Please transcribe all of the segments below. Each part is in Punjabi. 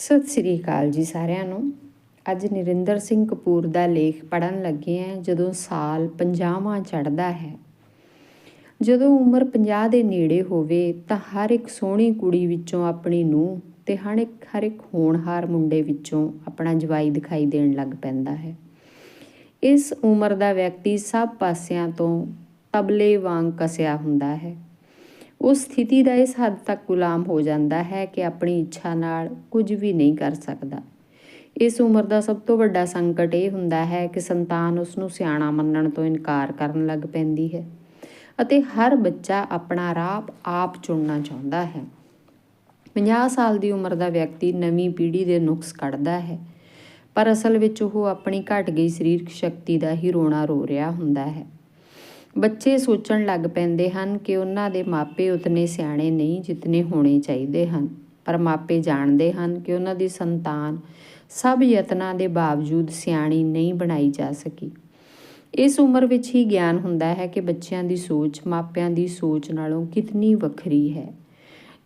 ਸਤਿ ਸ੍ਰੀ ਅਕਾਲ ਜੀ ਸਾਰਿਆਂ ਨੂੰ। ਅੱਜ ਨਰਿੰਦਰ ਸਿੰਘ ਕਪੂਰ ਦਾ ਲੇਖ ਪੜਨ ਲੱਗੇ ਆ ਜਦੋਂ ਸਾਲ 50ਵਾਂ ਚੜ੍ਹਦਾ ਹੈ। ਜਦੋਂ ਉਮਰ 50 ਦੇ ਨੇੜੇ ਹੋਵੇ, ਤਾਂ ਹਰ ਇੱਕ ਸੋਹਣੀ ਕੁੜੀ ਵਿੱਚੋਂ ਆਪਣੀ ਨੂੰ ਤੇ ਹਰ ਇੱਕ ਹਰ ਇੱਕ ਹੋਣਹਾਰ ਮੁੰਡੇ ਵਿੱਚੋਂ ਆਪਣਾ ਜਵਾਈ ਦਿਖਾਈ ਦੇਣ ਲੱਗ ਪੈਂਦਾ ਹੈ। ਇਸ ਉਮਰ ਦਾ ਵਿਅਕਤੀ ਸਭ ਪਾਸਿਆਂ ਤੋਂ ਤਬਲੇ ਵਾਂਗ ਕਸਿਆ ਹੁੰਦਾ ਹੈ। ਉਸ ਸਥਿਤੀ ਦਾ ਇਸ ਹੱਦ ਤੱਕ ਗੁਲਾਮ ਹੋ ਜਾਂਦਾ ਹੈ ਕਿ ਆਪਣੀ ਇੱਛਾ ਨਾਲ ਕੁਝ ਵੀ ਨਹੀਂ ਕਰ ਸਕਦਾ। ਇਸ ਉਮਰ ਦਾ ਸਭ ਤੋਂ ਵੱਡਾ ਸੰਕਟ ਇਹ ਹੁੰਦਾ ਹੈ ਕਿ ਸੰਤਾਨ ਉਸ ਨੂੰ ਸਿਆਣਾ ਮੰਨਣ ਤੋਂ ਇਨਕਾਰ ਕਰਨ ਲੱਗ ਪੈਂਦੀ ਹੈ ਅਤੇ ਹਰ ਬੱਚਾ ਆਪਣਾ ਰਾਹ ਆਪ ਚੁਣਨਾ ਚਾਹੁੰਦਾ ਹੈ। 50 ਸਾਲ ਦੀ ਉਮਰ ਦਾ ਵਿਅਕਤੀ ਨਵੀਂ ਪੀੜ੍ਹੀ ਦੇ ਨੁਕਸ ਕੱਢਦਾ ਹੈ, ਪਰ ਅਸਲ ਵਿੱਚ ਉਹ ਆਪਣੀ ਘਟ ਗਈ ਸਰੀਰਕ ਸ਼ਕਤੀ ਦਾ ਹੀ ਰੋਣਾ ਰੋ ਰਿਹਾ ਹੁੰਦਾ ਹੈ। ਬੱਚੇ ਸੋਚਣ ਲੱਗ ਪੈਂਦੇ ਹਨ ਕਿ ਉਹਨਾਂ ਦੇ ਮਾਪੇ ਉਤਨੇ ਸਿਆਣੇ ਨਹੀਂ ਜਿਤਨੇ ਹੋਣੇ ਚਾਹੀਦੇ ਹਨ। ਪਰ ਮਾਪੇ ਜਾਣਦੇ ਹਨ ਕਿ ਉਹਨਾਂ ਦੀ ਸੰਤਾਨ ਸਭ ਯਤਨਾਂ ਦੇ ਬਾਵਜੂਦ ਸਿਆਣੀ ਨਹੀਂ ਬਣਾਈ ਜਾ ਸਕੀ। ਇਸ ਉਮਰ ਵਿੱਚ ਹੀ ਗਿਆਨ ਹੁੰਦਾ ਹੈ ਕਿ ਬੱਚਿਆਂ ਦੀ ਸੋਚ ਮਾਪਿਆਂ ਦੀ ਸੋਚ ਨਾਲੋਂ ਕਿਤਨੀ ਵੱਖਰੀ ਹੈ।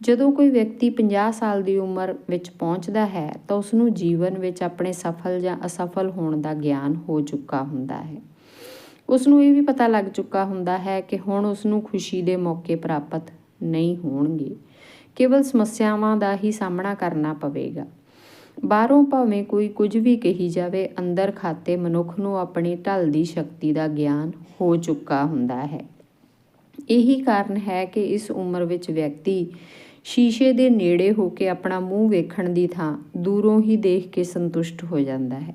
ਜਦੋਂ ਕੋਈ ਵਿਅਕਤੀ 50 ਸਾਲ ਦੀ ਉਮਰ ਵਿੱਚ ਪਹੁੰਚਦਾ ਹੈ ਤਾਂ ਉਸ ਨੂੰ ਜੀਵਨ ਵਿੱਚ ਆਪਣੇ ਸਫਲ ਜਾਂ ਅਸਫਲ ਹੋਣ ਦਾ ਗਿਆਨ ਹੋ ਚੁੱਕਾ ਹੁੰਦਾ ਹੈ। ਉਸ ਨੂੰ ਇਹ ਵੀ ਪਤਾ ਲੱਗ ਚੁੱਕਾ ਹੁੰਦਾ ਹੈ ਕਿ ਹੁਣ ਉਸ ਨੂੰ ਖੁਸ਼ੀ ਦੇ ਮੌਕੇ ਪ੍ਰਾਪਤ ਨਹੀਂ ਹੋਣਗੇ। ਕੇਵਲ ਸਮੱਸਿਆਵਾਂ ਦਾ ਹੀ ਸਾਹਮਣਾ ਕਰਨਾ ਪਵੇਗਾ। ਬਾਹਰੋਂ ਭਾਵੇਂ ਕੋਈ ਕੁਝ ਵੀ ਕਹੀ ਜਾਵੇ, ਅੰਦਰ ਖਾਤੇ ਮਨੁੱਖ ਨੂੰ ਆਪਣੀ ਢਲ ਦੀ ਸ਼ਕਤੀ ਦਾ ਗਿਆਨ ਹੋ ਚੁੱਕਾ ਹੁੰਦਾ ਹੈ। ਇਹੀ ਕਾਰਨ ਹੈ ਕਿ ਇਸ ਉਮਰ ਵਿੱਚ ਵਿਅਕਤੀ ਸ਼ੀਸ਼ੇ ਦੇ ਨੇੜੇ ਹੋ ਕੇ ਆਪਣਾ ਮੂੰਹ ਵੇਖਣ ਦੀ ਥਾਂ ਦੂਰੋਂ ਹੀ ਦੇਖ ਕੇ ਸੰਤੁਸ਼ਟ ਹੋ ਜਾਂਦਾ ਹੈ।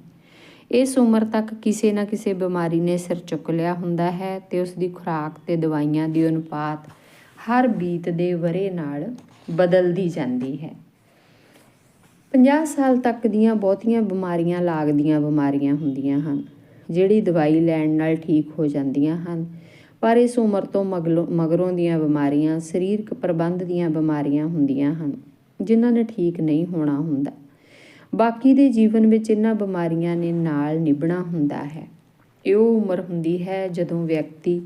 ਇਸ ਉਮਰ ਤੱਕ ਕਿਸੇ ਨਾ ਕਿਸੇ ਬਿਮਾਰੀ ਨੇ ਸਿਰ ਚੁੱਕ ਲਿਆ ਹੁੰਦਾ ਹੈ ਤੇ ਉਸ ਦੀ ਖੁਰਾਕ ਤੇ ਦਵਾਈਆਂ ਦੀ ਅਨੁਪਾਤ ਹਰ ਬੀਤ ਦੇ ਵਰੇ ਨਾਲ ਬਦਲਦੀ ਜਾਂਦੀ ਹੈ। 50 ਸਾਲ ਤੱਕ ਦੀਆਂ ਬਹੁਤੀਆਂ ਬਿਮਾਰੀਆਂ ਲਾਗਦੀਆਂ ਬਿਮਾਰੀਆਂ ਹੁੰਦੀਆਂ ਹਨ, ਜਿਹੜੀ ਦਵਾਈ ਲੈਣ ਨਾਲ ਠੀਕ ਹੋ ਜਾਂਦੀਆਂ ਹਨ, ਪਰ ਇਸ ਉਮਰ ਤੋਂ ਮਗਰੋਂ ਦੀਆਂ ਬਿਮਾਰੀਆਂ, ਸਰੀਰਕ ਪ੍ਰਬੰਧ ਦੀਆਂ ਬਿਮਾਰੀਆਂ ਹੁੰਦੀਆਂ ਹਨ, ਜਿਨ੍ਹਾਂ ਨੇ ਠੀਕ ਨਹੀਂ ਹੋਣਾ ਹੁੰਦਾ। ਬਾਕੀ ਦੇ ਜੀਵਨ ਵਿੱਚ ਇਹਨਾਂ ਬਿਮਾਰੀਆਂ ਨੇ ਨਾਲ ਨਿਭਣਾ ਹੁੰਦਾ ਹੈ। ਇਹ ਉਹ ਉਮਰ ਹੁੰਦੀ ਹੈ ਜਦੋਂ ਵਿਅਕਤੀ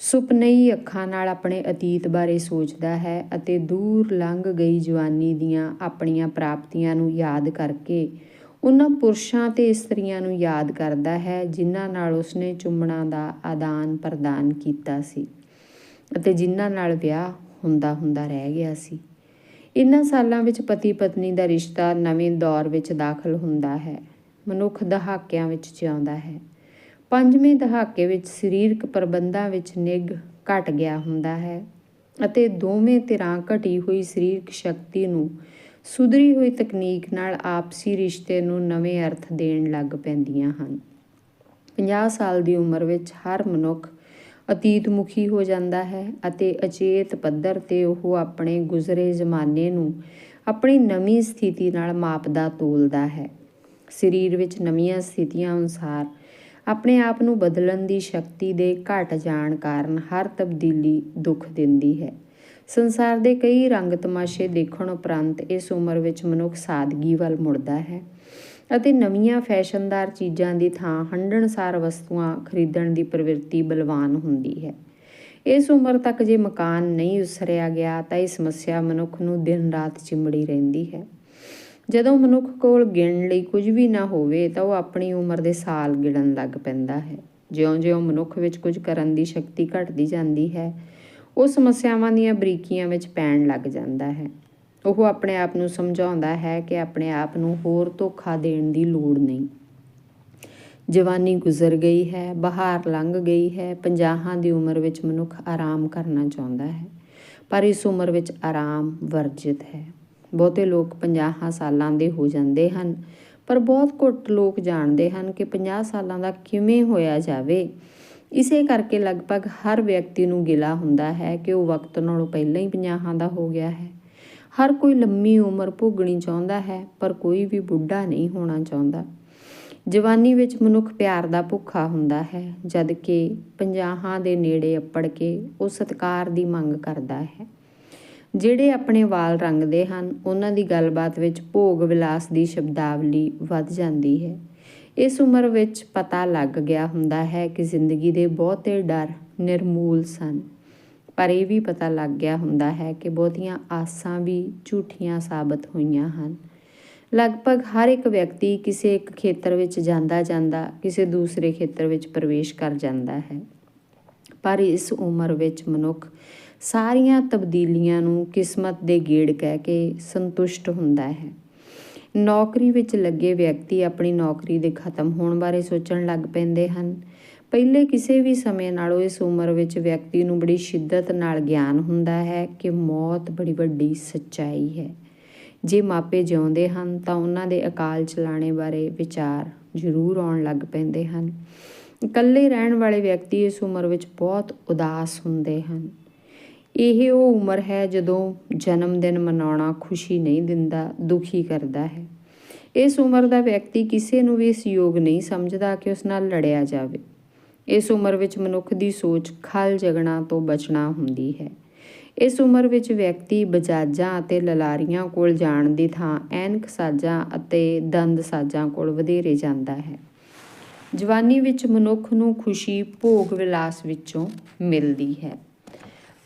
ਸੁਪਨਈ ਅੱਖਾਂ ਨਾਲ ਆਪਣੇ ਅਤੀਤ ਬਾਰੇ ਸੋਚਦਾ ਹੈ ਅਤੇ ਦੂਰ ਲੰਘ ਗਈ ਜਵਾਨੀ ਦੀਆਂ ਆਪਣੀਆਂ ਪ੍ਰਾਪਤੀਆਂ ਨੂੰ ਯਾਦ ਕਰਕੇ ਉਹਨਾਂ ਪੁਰਸ਼ਾਂ ਤੇ ਇਸਤਰੀਆਂ ਨੂੰ ਯਾਦ ਕਰਦਾ ਹੈ, ਜਿਨ੍ਹਾਂ ਨਾਲ ਉਸਨੇ ਚੁੰਮਣਾ ਦਾ ਆਦਾਨ ਪ੍ਰਦਾਨ ਕੀਤਾ ਸੀ ਅਤੇ ਜਿਨ੍ਹਾਂ ਨਾਲ ਵਿਆਹ ਹੁੰਦਾ ਹੁੰਦਾ ਰਹਿ ਗਿਆ ਸੀ। ਇਨ੍ਹਾਂ ਸਾਲਾਂ ਵਿੱਚ ਪਤੀ ਪਤਨੀ ਦਾ ਰਿਸ਼ਤਾ ਨਵੇਂ ਦੌਰ ਵਿੱਚ ਦਾਖਲ ਹੁੰਦਾ ਹੈ। ਮਨੁੱਖ ਦਹਾਕਿਆਂ ਵਿੱਚ ਜਿਉਂਦਾ ਹੈ। ਪੰਜਵੇਂ ਦਹਾਕੇ ਵਿੱਚ ਸਰੀਰਕ ਪ੍ਰਬੰਧਾਂ ਵਿੱਚ ਨਿਗ ਘਟ ਗਿਆ ਹੁੰਦਾ ਹੈ ਅਤੇ ਦੋਵੇਂ ਧਿਰਾਂ ਘਟੀ ਹੋਈ ਸਰੀਰਕ ਸ਼ਕਤੀ ਨੂੰ ਸੁਧਰੀ ਹੋਈ ਤਕਨੀਕ ਨਾਲ ਆਪਸੀ ਰਿਸ਼ਤੇ ਨੂੰ ਨਵੇਂ ਅਰਥ ਦੇਣ ਲੱਗ ਪੈਂਦੀਆਂ ਹਨ। 50 ਸਾਲ ਦੀ ਉਮਰ ਵਿੱਚ ਹਰ ਮਨੁੱਖ ਅਤੀਤ ਮੁਖੀ ਹੋ ਜਾਂਦਾ ਹੈ ਅਤੇ ਅਚੇਤ ਪੱਧਰ ਤੇ ਉਹ ਆਪਣੇ ਗੁਜ਼ਰੇ ਜ਼ਮਾਨੇ ਨੂੰ ਆਪਣੀ ਨਵੀਂ ਸਥਿਤੀ ਨਾਲ ਮਾਪਦਾ, ਤੋਲਦਾ ਹੈ। ਸਰੀਰ ਵਿੱਚ ਨਵੀਆਂ ਸਥਿਤੀਆਂ ਅਨੁਸਾਰ ਆਪਣੇ ਆਪ ਨੂੰ ਬਦਲਣ ਦੀ ਸ਼ਕਤੀ ਦੇ ਘਟ ਜਾਣ ਕਾਰਨ ਹਰ ਤਬਦੀਲੀ ਦੁੱਖ ਦਿੰਦੀ ਹੈ। ਸੰਸਾਰ ਦੇ ਕਈ ਰੰਗ ਤਮਾਸ਼ੇ ਦੇਖਣ ਉਪਰੰਤ ਇਸ ਉਮਰ ਵਿੱਚ ਮਨੁੱਖ ਸਾਦਗੀ ਵੱਲ ਮੁੜਦਾ ਹੈ ਅਤੇ ਨਵੀਆਂ ਫੈਸ਼ਨਦਾਰ ਚੀਜ਼ਾਂ ਦੀ ਥਾਂ ਹੰਢਣਸਾਰ ਵਸਤੂਆਂ ਖਰੀਦਣ ਦੀ ਪ੍ਰਵਿਰਤੀ ਬਲਵਾਨ ਹੁੰਦੀ ਹੈ। ਇਸ ਉਮਰ ਤੱਕ ਜੇ ਮਕਾਨ ਨਹੀਂ ਉਸਰਿਆ ਗਿਆ ਤਾਂ ਇਹ ਸਮੱਸਿਆ ਮਨੁੱਖ ਨੂੰ ਦਿਨ ਰਾਤ ਚਿੰਬੜੀ ਰਹਿੰਦੀ ਹੈ। ਜਦੋਂ ਮਨੁੱਖ ਕੋਲ ਗਿਣਨ ਲਈ ਕੁਝ ਵੀ ਨਾ ਹੋਵੇ ਤਾਂ ਉਹ ਆਪਣੀ ਉਮਰ ਦੇ ਸਾਲ ਗਿਣਨ ਲੱਗ ਪੈਂਦਾ ਹੈ। ਜਿਉਂ-ਜਿਉਂ ਮਨੁੱਖ ਵਿੱਚ ਕੁਝ ਕਰਨ ਦੀ ਸ਼ਕਤੀ ਘਟਦੀ ਜਾਂਦੀ ਹੈ ਉਹ ਸਮੱਸਿਆਵਾਂ ਦੀਆਂ ਬਰੀਕੀਆਂ ਵਿੱਚ ਪੈਣ ਲੱਗ ਜਾਂਦਾ ਹੈ। ਉਹ ਆਪਣੇ ਆਪ ਨੂੰ ਸਮਝਾਉਂਦਾ ਹੈ ਕਿ ਆਪਣੇ ਆਪ ਨੂੰ ਹੋਰ ਧੋਖਾ ਦੇਣ ਦੀ ਲੋੜ ਨਹੀਂ। ਜਵਾਨੀ ਗੁਜ਼ਰ ਗਈ ਹੈ, ਬਹਾਰ ਲੰਘ ਗਈ ਹੈ, ਪੰਜਾਹਾਂ ਦੀ ਉਮਰ ਵਿੱਚ ਮਨੁੱਖ ਆਰਾਮ ਕਰਨਾ ਚਾਹੁੰਦਾ ਹੈ, ਪਰ ਇਸ ਉਮਰ ਵਿੱਚ ਆਰਾਮ ਵਰਜਿਤ ਹੈ। ਬਹੁਤੇ ਲੋਕ 50 ਸਾਲਾਂ ਦੇ ਹੋ ਜਾਂਦੇ ਹਨ, ਪਰ ਬਹੁਤ ਘੱਟ ਲੋਕ ਜਾਣਦੇ ਹਨ ਕਿ 50 ਸਾਲਾਂ ਦਾ ਕਿਵੇਂ ਹੋਇਆ ਜਾਵੇ। ਇਸੇ ਕਰਕੇ ਲਗਭਗ ਹਰ ਵਿਅਕਤੀ ਨੂੰ ਗਿਲਾ ਹੁੰਦਾ ਹੈ ਕਿ ਉਹ ਵਕਤ ਨਾਲੋਂ ਪਹਿਲਾਂ ਹੀ 50 ਦਾ ਹੋ ਗਿਆ ਹੈ। ਹਰ ਕੋਈ ਲੰਮੀ ਉਮਰ ਭੋਗਣੀ ਚਾਹੁੰਦਾ ਹੈ, ਪਰ ਕੋਈ ਵੀ ਬੁੱਢਾ ਨਹੀਂ ਹੋਣਾ ਚਾਹੁੰਦਾ। ਜਵਾਨੀ ਵਿੱਚ ਮਨੁੱਖ ਪਿਆਰ ਦਾ ਭੁੱਖਾ ਹੁੰਦਾ ਹੈ, ਜਦ ਕਿ ਪੰਜਾਹਾਂ ਦੇ ਨੇੜੇ ਅੱਪੜ ਕੇ ਉਹ ਸਤਕਾਰ ਦੀ ਮੰਗ ਕਰਦਾ ਹੈ। ਜਿਹੜੇ ਆਪਣੇ ਵਾਲ ਰੰਗਦੇ ਹਨ, ਉਹਨਾਂ ਦੀ ਗੱਲਬਾਤ ਵਿੱਚ ਭੋਗ ਵਿਲਾਸ ਦੀ ਸ਼ਬਦਾਵਲੀ ਵੱਧ ਜਾਂਦੀ ਹੈ। ਇਸ ਉਮਰ ਵਿੱਚ ਪਤਾ ਲੱਗ ਗਿਆ ਹੁੰਦਾ ਹੈ ਕਿ ਜ਼ਿੰਦਗੀ ਦੇ ਬਹੁਤੇ ਡਰ ਨਿਰਮੂਲ ਸਨ। ਪਰ ਇਹ ਵੀ ਪਤਾ ਲੱਗ ਗਿਆ ਹੁੰਦਾ ਹੈ ਕਿ ਬਹੁਤੀਆਂ ਆਸਾਂ ਵੀ ਝੂਠੀਆਂ ਸਾਬਤ ਹੋਈਆਂ ਹਨ। ਲਗਭਗ ਹਰ ਇੱਕ ਵਿਅਕਤੀ ਕਿਸੇ ਇੱਕ ਖੇਤਰ ਵਿੱਚ ਜਾਂਦਾ ਜਾਂਦਾ, ਕਿਸੇ ਦੂਸਰੇ ਖੇਤਰ ਵਿੱਚ ਪ੍ਰਵੇਸ਼ ਕਰ ਜਾਂਦਾ ਹੈ। ਪਰ ਇਸ ਉਮਰ ਵਿੱਚ ਮਨੁੱਖ ਸਾਰੀਆਂ ਤਬਦੀਲੀਆਂ ਨੂੰ ਕਿਸਮਤ ਦੇ ਗੇੜ ਕਹਿ ਕੇ ਸੰਤੁਸ਼ਟ ਹੁੰਦਾ ਹੈ। ਨੌਕਰੀ ਵਿੱਚ ਲੱਗੇ ਵਿਅਕਤੀ ਆਪਣੀ ਨੌਕਰੀ ਦੇ ਖਤਮ ਹੋਣ ਬਾਰੇ ਸੋਚਣ ਲੱਗ ਪੈਂਦੇ ਹਨ। ਪਹਿਲੇ ਕਿਸੇ ਵੀ ਸਮੇਂ ਨਾਲੋਂ ਇਸ ਉਮਰ ਵਿੱਚ ਵਿਅਕਤੀ ਨੂੰ ਬੜੀ ਸ਼ਿੱਦਤ ਨਾਲ ਗਿਆਨ ਹੁੰਦਾ ਹੈ ਕਿ ਮੌਤ ਬੜੀ ਵੱਡੀ ਸੱਚਾਈ ਹੈ। ਜੇ ਮਾਪੇ ਜਿਉਂਦੇ ਹਨ ਤਾਂ ਉਹਨਾਂ ਦੇ ਅਕਾਲ ਚਲਾਣੇ ਬਾਰੇ ਵਿਚਾਰ ਜ਼ਰੂਰ ਆਉਣ ਲੱਗ ਪੈਂਦੇ ਹਨ। ਇਕੱਲੇ ਰਹਿਣ ਵਾਲੇ ਵਿਅਕਤੀ ਇਸ ਉਮਰ ਵਿੱਚ ਬਹੁਤ ਉਦਾਸ ਹੁੰਦੇ ਹਨ। ਇਹ ਉਹ ਉਮਰ ਹੈ ਜਦੋਂ ਜਨਮ ਦਿਨ ਮਨਾਉਣਾ ਖੁਸ਼ੀ ਨਹੀਂ ਦਿੰਦਾ, ਦੁਖੀ ਕਰਦਾ ਹੈ। ਇਸ ਉਮਰ ਦਾ ਵਿਅਕਤੀ ਕਿਸੇ ਨੂੰ ਵੀ ਇਸ ਯੋਗ ਨਹੀਂ ਸਮਝਦਾ ਕਿ ਉਸ ਨਾਲ ਲੜਿਆ ਜਾਵੇ। ਇਸ ਉਮਰ ਵਿੱਚ ਮਨੁੱਖ ਦੀ ਸੋਚ ਖਲ ਜਗਣਾ ਤੋਂ ਬਚਣਾ ਹੁੰਦੀ ਹੈ। ਇਸ ਉਮਰ ਵਿੱਚ ਵਿਅਕਤੀ ਬਜਾਜਾਂ ਅਤੇ ਲਲਾਰੀਆਂ ਕੋਲ ਜਾਣ ਦੀ ਥਾਂ ਐਨਕ ਸਾਜ਼ਾਂ ਅਤੇ ਦੰਦ ਸਾਜ਼ਾਂ ਕੋਲ ਵਧੇਰੇ ਜਾਂਦਾ ਹੈ। ਜਵਾਨੀ ਵਿੱਚ ਮਨੁੱਖ ਨੂੰ ਖੁਸ਼ੀ ਭੋਗ ਵਿਲਾਸ ਵਿੱਚੋਂ ਮਿਲਦੀ ਹੈ।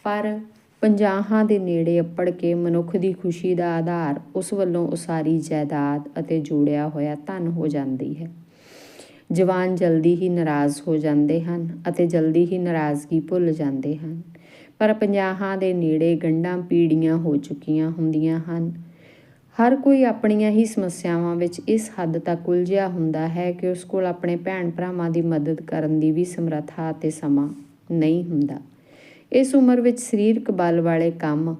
ਪਰ ਪੰਜਾਹਾਂ ਦੇ ਨੇੜੇ ਅੱਪੜ ਕੇ ਮਨੁੱਖ ਦੀ ਖੁਸ਼ੀ ਦਾ ਆਧਾਰ ਉਸ ਵੱਲੋਂ ਉਸਾਰੀ ਜਾਇਦਾਦ ਅਤੇ ਜੋੜਿਆ ਹੋਇਆ ਧਨ ਹੋ ਜਾਂਦੀ ਹੈ। ਜਵਾਨ ਜਲਦੀ ਹੀ ਨਾਰਾਜ਼ ਹੋ ਜਾਂਦੇ ਹਨ ਅਤੇ ਜਲਦੀ ਹੀ ਨਾਰਾਜ਼ਗੀ ਭੁੱਲ ਜਾਂਦੇ ਹਨ। ਪਰ ਪੰਜਾਹਾਂ ਦੇ ਨੇੜੇ ਗੰਢਾਂ ਪੀੜੀਆਂ ਹੋ ਚੁੱਕੀਆਂ ਹੁੰਦੀਆਂ ਹਨ। ਹਰ ਕੋਈ ਆਪਣੀਆਂ ਹੀ ਸਮੱਸਿਆਵਾਂ ਵਿੱਚ ਇਸ ਹੱਦ ਤੱਕ ਉਲਝਿਆ ਹੁੰਦਾ ਹੈ ਕਿ ਉਸ ਕੋਲ ਆਪਣੇ ਭੈਣ ਭਰਾਵਾਂ ਦੀ ਮਦਦ ਕਰਨ ਦੀ ਵੀ ਸਮਰੱਥਾ ਅਤੇ ਸਮਾਂ ਨਹੀਂ ਹੁੰਦਾ। ਇਸ ਉਮਰ ਵਿੱਚ ਸਰੀਰਕ ਬਲ ਵਾਲੇ ਕੰਮ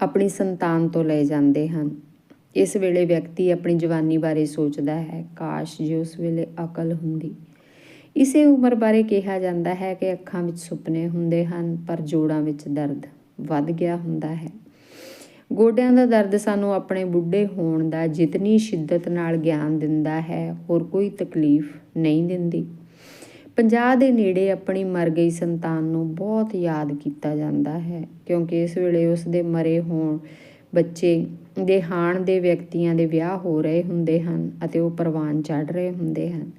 ਆਪਣੀ ਸੰਤਾਨ ਤੋਂ ਲਏ ਜਾਂਦੇ ਹਨ। ਇਸ ਵੇਲੇ ਵਿਅਕਤੀ ਆਪਣੀ ਜਵਾਨੀ ਬਾਰੇ ਸੋਚਦਾ ਹੈ। ਕਾਸ਼ ਜੇ ਉਸ ਵੇਲੇ ਅਕਲ ਹੁੰਦੀ। ਇਸੇ ਉਮਰ ਬਾਰੇ ਕਿਹਾ ਜਾਂਦਾ ਹੈ ਕਿ ਅੱਖਾਂ ਵਿੱਚ ਸੁਪਨੇ ਹੁੰਦੇ ਹਨ, ਪਰ ਜੋੜਾਂ ਵਿੱਚ ਦਰਦ ਵੱਧ ਗਿਆ ਹੁੰਦਾ ਹੈ। ਗੋਡਿਆਂ ਦਾ ਦਰਦ ਸਾਨੂੰ ਆਪਣੇ ਬੁੱਢੇ ਹੋਣ ਦਾ ਜਿਤਨੀ ਸ਼ਿੱਦਤ ਨਾਲ ਗਿਆਨ ਦਿੰਦਾ ਹੈ, ਹੋਰ ਕੋਈ ਤਕਲੀਫ ਨਹੀਂ ਦਿੰਦੀ। 50 ਦੇ ਨੇੜੇ ਆਪਣੀ ਮਰ ਗਈ ਸੰਤਾਨ ਨੂੰ ਬਹੁਤ ਯਾਦ ਕੀਤਾ ਜਾਂਦਾ ਹੈ, ਕਿਉਂਕਿ ਇਸ ਵੇਲੇ ਉਸ ਦੇ ਮਰੇ ਹੋਣ ਬੱਚੇ ਦੇ ਹਾਣ ਦੇ ਵਿਅਕਤੀਆਂ ਦੇ ਵਿਆਹ ਹੋ ਰਹੇ ਹੁੰਦੇ ਹਨ ਅਤੇ ਉਹ ਪ੍ਰਵਾਨ ਚੜ ਰਹੇ ਹੁੰਦੇ ਹਨ।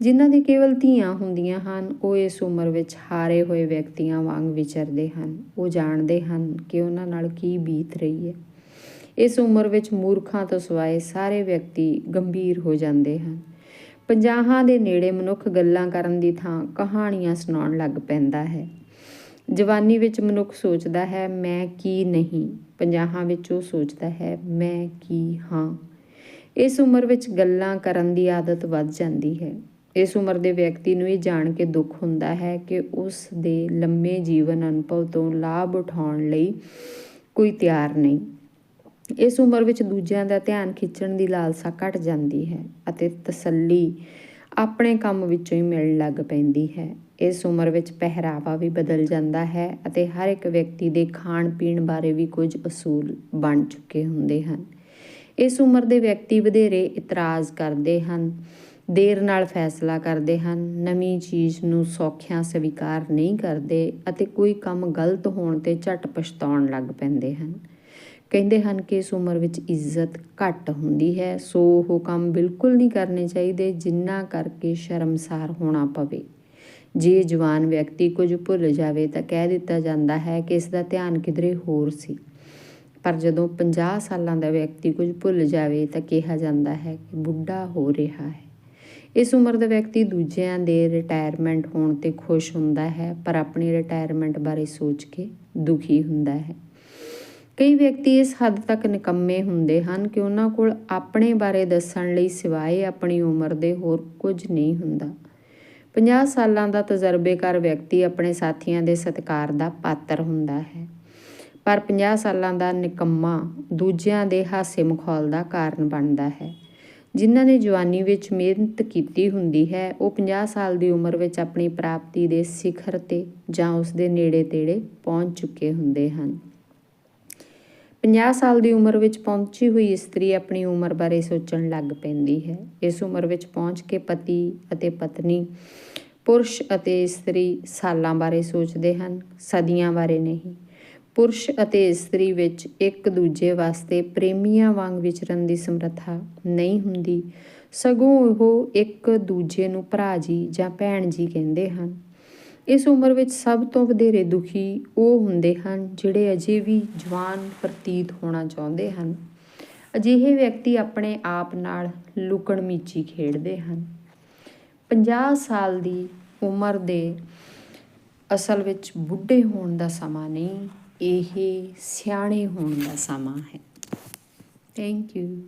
ਜਿਨ੍ਹਾਂ ਦੀ ਕੇਵਲ ਧੀਆਂ ਹੁੰਦੀਆਂ ਹਨ, ਉਹ ਇਸ ਉਮਰ ਵਿੱਚ ਹਾਰੇ ਹੋਏ ਵਿਅਕਤੀਆਂ ਵਾਂਗ ਵਿਚਰਦੇ ਹਨ। ਉਹ ਜਾਣਦੇ ਹਨ ਕਿ ਉਹਨਾਂ ਨਾਲ ਕੀ ਬੀਤ ਰਹੀ ਹੈ। ਇਸ ਉਮਰ ਵਿੱਚ ਮੂਰਖਾਂ ਤੋਂ ਸਿਵਾਏ ਸਾਰੇ ਵਿਅਕਤੀ ਗੰਭੀਰ ਹੋ ਜਾਂਦੇ ਹਨ। ਪੰਜਾਹਾਂ ਦੇ ਨੇੜੇ ਮਨੁੱਖ ਗੱਲਾਂ ਕਰਨ ਦੀ ਥਾਂ ਕਹਾਣੀਆਂ ਸੁਣਾਉਣ ਲੱਗ ਪੈਂਦਾ ਹੈ। ਜਵਾਨੀ ਵਿੱਚ ਮਨੁੱਖ ਸੋਚਦਾ ਹੈ, ਮੈਂ ਕੀ ਨਹੀਂ? ਪੰਜਾਹਾਂ ਵਿੱਚ ਉਹ ਸੋਚਦਾ ਹੈ, ਮੈਂ ਕੀ ਹਾਂ? ਇਸ ਉਮਰ ਵਿੱਚ ਗੱਲਾਂ ਕਰਨ ਦੀ ਆਦਤ ਵੱਧ ਜਾਂਦੀ ਹੈ। ਇਸ ਉਮਰ ਦੇ ਵਿਅਕਤੀ ਨੂੰ ਇਹ ਜਾਣ ਕੇ ਦੁੱਖ ਹੁੰਦਾ ਹੈ ਕਿ ਉਸ ਦੇ ਲੰਮੇ ਜੀਵਨ ਅਨੁਭਵ ਤੋਂ ਲਾਭ ਉਠਾਉਣ ਲਈ ਕੋਈ ਤਿਆਰ ਨਹੀਂ। ਇਸ ਉਮਰ ਵਿੱਚ ਦੂਜਿਆਂ ਦਾ ਧਿਆਨ ਖਿੱਚਣ ਦੀ ਲਾਲਸਾ ਘਟ ਜਾਂਦੀ ਹੈ ਅਤੇ ਤਸੱਲੀ ਆਪਣੇ ਕੰਮ ਵਿੱਚੋਂ ਹੀ ਮਿਲਣ ਲੱਗ ਪੈਂਦੀ ਹੈ। ਇਸ ਉਮਰ ਵਿੱਚ ਪਹਿਰਾਵਾ ਵੀ ਬਦਲ ਜਾਂਦਾ ਹੈ ਅਤੇ ਹਰ ਇੱਕ ਵਿਅਕਤੀ ਦੇ ਖਾਣ ਪੀਣ ਬਾਰੇ ਵੀ ਕੁਝ ਅਸੂਲ ਬਣ ਚੁੱਕੇ ਹੁੰਦੇ ਹਨ। ਇਸ ਉਮਰ ਦੇ ਵਿਅਕਤੀ ਵਧੇਰੇ ਇਤਰਾਜ਼ ਕਰਦੇ ਹਨ, ਦੇਰ ਨਾਲ ਫੈਸਲਾ ਕਰਦੇ ਹਨ, ਨਵੀਂ ਚੀਜ਼ ਨੂੰ ਸੌਖਿਆਂ ਸਵੀਕਾਰ ਨਹੀਂ ਕਰਦੇ ਅਤੇ ਕੋਈ ਕੰਮ ਗਲਤ ਹੋਣ ਤੇ ਝਟ ਪਛਤਾਉਣ ਲੱਗ ਪੈਂਦੇ ਹਨ। ਕਹਿੰਦੇ ਹਨ ਕਿ ਇਸ ਉਮਰ ਵਿੱਚ ਇੱਜ਼ਤ ਘੱਟ ਹੁੰਦੀ ਹੈ, ਸੋ ਉਹ ਕੰਮ ਬਿਲਕੁਲ ਨਹੀਂ ਕਰਨੇ ਚਾਹੀਦੇ, ਜਿੰਨਾ ਕਰਕੇ ਸ਼ਰਮਸਾਰ ਹੋਣਾ ਪਵੇ। ਜੇ ਜਵਾਨ ਵਿਅਕਤੀ ਕੁਝ ਭੁੱਲ ਜਾਵੇ ਤਾਂ ਕਹਿ ਦਿੱਤਾ ਜਾਂਦਾ ਹੈ ਕਿ ਇਸ ਦਾ ਧਿਆਨ ਕਿਧਰੇ ਹੋਰ ਸੀ। ਪਰ ਜਦੋਂ 50 ਸਾਲਾਂ ਦਾ ਵਿਅਕਤੀ ਕੁਝ ਭੁੱਲ ਜਾਵੇ ਤਾਂ ਕਿਹਾ ਜਾਂਦਾ ਹੈ ਕਿ ਬੁੱਢਾ ਹੋ ਰਿਹਾ ਹੈ। ਇਸ ਉਮਰ ਦਾ ਵਿਅਕਤੀ ਦੂਜਿਆਂ ਦੇ ਰਿਟਾਇਰਮੈਂਟ ਹੋਣ ਤੇ ਖੁਸ਼ ਹੁੰਦਾ ਹੈ, ਪਰ ਆਪਣੀ ਰਿਟਾਇਰਮੈਂਟ ਬਾਰੇ ਸੋਚ ਕੇ ਦੁਖੀ ਹੁੰਦਾ ਹੈ। ਕਈ ਵਿਅਕਤੀ ਇਸ ਹੱਦ ਤੱਕ ਨਿਕੰਮੇ ਹੁੰਦੇ ਹਨ ਕਿ ਉਹਨਾਂ ਕੋਲ ਆਪਣੇ ਬਾਰੇ ਦੱਸਣ ਲਈ ਸਿਵਾਏ ਆਪਣੀ ਉਮਰ ਦੇ ਹੋਰ ਕੁਝ ਨਹੀਂ ਹੁੰਦਾ। 50 ਸਾਲਾਂ ਦਾ ਤਜਰਬੇਕਾਰ ਵਿਅਕਤੀ ਆਪਣੇ ਸਾਥੀਆਂ ਦੇ ਸਤਿਕਾਰ ਦਾ ਪਾਤਰ ਹੁੰਦਾ ਹੈ। ਪਰ 50 ਸਾਲਾਂ ਦਾ ਨਿਕੰਮਾ ਦੂਜਿਆਂ ਦੇ ਹਾਸੇ ਮਖੌਲ ਦਾ ਕਾਰਨ ਬਣਦਾ ਹੈ। ਜਿਨ੍ਹਾਂ ਨੇ ਜਵਾਨੀ ਵਿੱਚ ਮਿਹਨਤ ਕੀਤੀ ਹੁੰਦੀ ਹੈ, ਉਹ 50 ਸਾਲ ਦੀ ਉਮਰ ਵਿੱਚ ਆਪਣੀ ਪ੍ਰਾਪਤੀ ਦੇ ਸਿਖਰ ਤੇ ਜਾਂ ਉਸ ਦੇ ਨੇੜੇ-ਤੇੜੇ ਪਹੁੰਚ ਚੁੱਕੇ ਹੁੰਦੇ ਹਨ। 50 ਸਾਲ ਦੀ ਉਮਰ ਵਿੱਚ ਪਹੁੰਚੀ ਹੋਈ ਇਸਤਰੀ ਆਪਣੀ ਉਮਰ ਬਾਰੇ ਸੋਚਣ ਲੱਗ ਪੈਂਦੀ ਹੈ। ਇਸ ਉਮਰ ਵਿੱਚ ਪਹੁੰਚ ਕੇ ਪਤੀ ਅਤੇ ਪਤਨੀ, ਪੁਰਸ਼ ਅਤੇ ਇਸਤਰੀ ਸਾਲਾਂ ਬਾਰੇ ਸੋਚਦੇ ਹਨ, ਸਦੀਆਂ ਬਾਰੇ ਨਹੀਂ। ਪੁਰਸ਼ ਅਤੇ ਇਸਤਰੀ ਵਿੱਚ ਇੱਕ ਦੂਜੇ ਵਾਸਤੇ ਪ੍ਰੇਮੀਆਂ ਵਾਂਗ ਵਿਚਰਨ ਦੀ ਸਮਰੱਥਾ ਨਹੀਂ ਹੁੰਦੀ। ਸਗੋਂ ਉਹ ਇੱਕ ਦੂਜੇ ਨੂੰ ਭਰਾ ਜੀ ਜਾਂ ਭੈਣ ਜੀ ਕਹਿੰਦੇ ਹਨ। ਇਸ ਉਮਰ ਵਿੱਚ ਸਭ ਤੋਂ ਵਧੇਰੇ ਦੁਖੀ ਉਹ ਹੁੰਦੇ ਹਨ ਜਿਹੜੇ ਅਜੇ ਵੀ ਜਵਾਨ ਪ੍ਰਤੀਤ ਹੋਣਾ ਚਾਹੁੰਦੇ ਹਨ। ਅਜਿਹੇ ਵਿਅਕਤੀ ਆਪਣੇ ਆਪ ਨਾਲ ਲੁਕਣ ਮੀਚੀ ਖੇਡਦੇ ਹਨ। 50 ਸਾਲ ਦੀ ਉਮਰ ਦੇ ਅਸਲ ਵਿੱਚ ਬੁੱਢੇ ਹੋਣ ਦਾ ਸਮਾਂ ਨਹੀਂ, ਇਹ ਸਿਆਣੇ ਹੋਣ ਦਾ ਸਮਾਂ ਹੈ। Thank you